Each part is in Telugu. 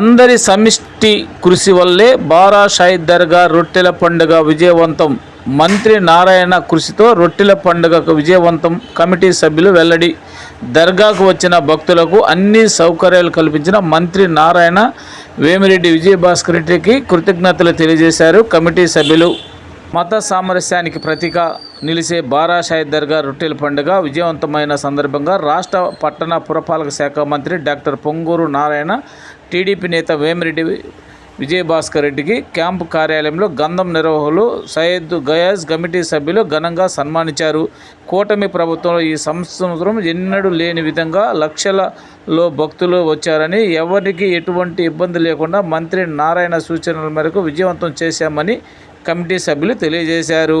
అందరి సమిష్టి కృషి వల్లే బారా షాయి దర్గా రొట్టెల పండుగ విజయవంతం. మంత్రి నారాయణ కృషితో రొట్టెల పండుగకు విజయవంతం కమిటీ సభ్యులు వెల్లడి. దర్గాకు వచ్చిన భక్తులకు అన్ని సౌకర్యాలు కల్పించిన మంత్రి నారాయణ వేమిరెడ్డి విజయభాస్కర్ రెడ్డికి కృతజ్ఞతలు తెలియజేశారు కమిటీ సభ్యులు. మత సామరస్యానికి ప్రతీక నిలిచే బారాషాయి దర్గా రొట్టెల పండుగ విజయవంతమైన సందర్భంగా రాష్ట్ర పట్టణ పురపాలక శాఖ మంత్రి డాక్టర్ పొంగూరు నారాయణ టీడీపీ నేత వేమిరెడ్డి విజయభాస్కర్ రెడ్డికి క్యాంపు కార్యాలయంలో గంధం నిర్వాహకులు సయ్యద్ గయాజ్ కమిటీ సభ్యులు ఘనంగా సన్మానించారు. కూటమి ప్రభుత్వంలో ఈ సంవత్సరం ఎన్నడూ లేని విధంగా లక్షలలో భక్తులు వచ్చారని ఎవరికి ఎటువంటి ఇబ్బంది లేకుండా మంత్రి నారాయణ సూచనల మేరకు విజయవంతం చేశామని కమిటీ సభ్యులు తెలియజేశారు.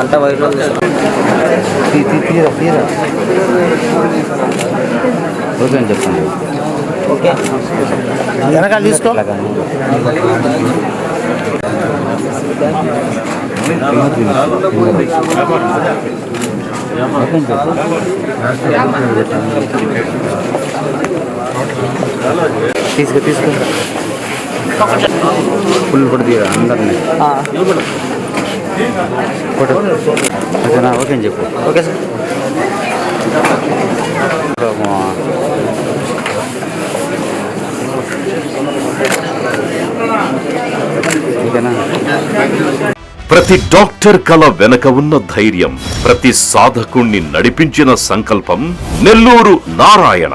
అంత వైరల్ తీరా తీరా ఓకే అని చెప్పండి. ఓకే. వెనకాల తీసుకో. తీసుకో తీసుకో. ఫుల్ కూడా తీరా అందరినీ ఫోటో. ఓకేనా ఓకే అని చెప్పు. Okay sir. ఓకేనా? ప్రతి డాక్టర్ కల వెనక ఉన్న ధైర్యం ప్రతి సాధకుణ్ణి నడిపించిన సంకల్పం నెల్లూరు నారాయణ.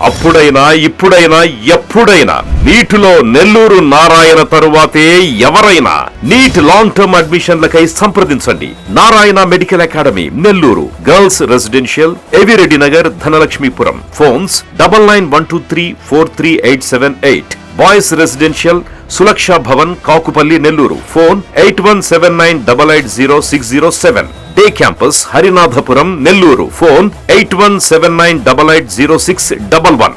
అప్పుడైనా ఇప్పుడైనా ఎప్పుడైనా నీటిలో నెల్లూరు నారాయణ తరువాతే ఎవరైనా నీట్ లాంగ్ టర్మ్ అడ్మిషన్లకై సంప్రదించండి. Narayana medical academy Nellore. Girls residential Evireddy Nagar Dhanalakshmipuram phones double nine one two three four three eight seven eight boys residential Sulaksha Bhavan Kakupalli Nellore phone eight one seven nine double eight zero six zero seven day campus Harinathapuram Nellore phone eight one seven nine double eight zero six double one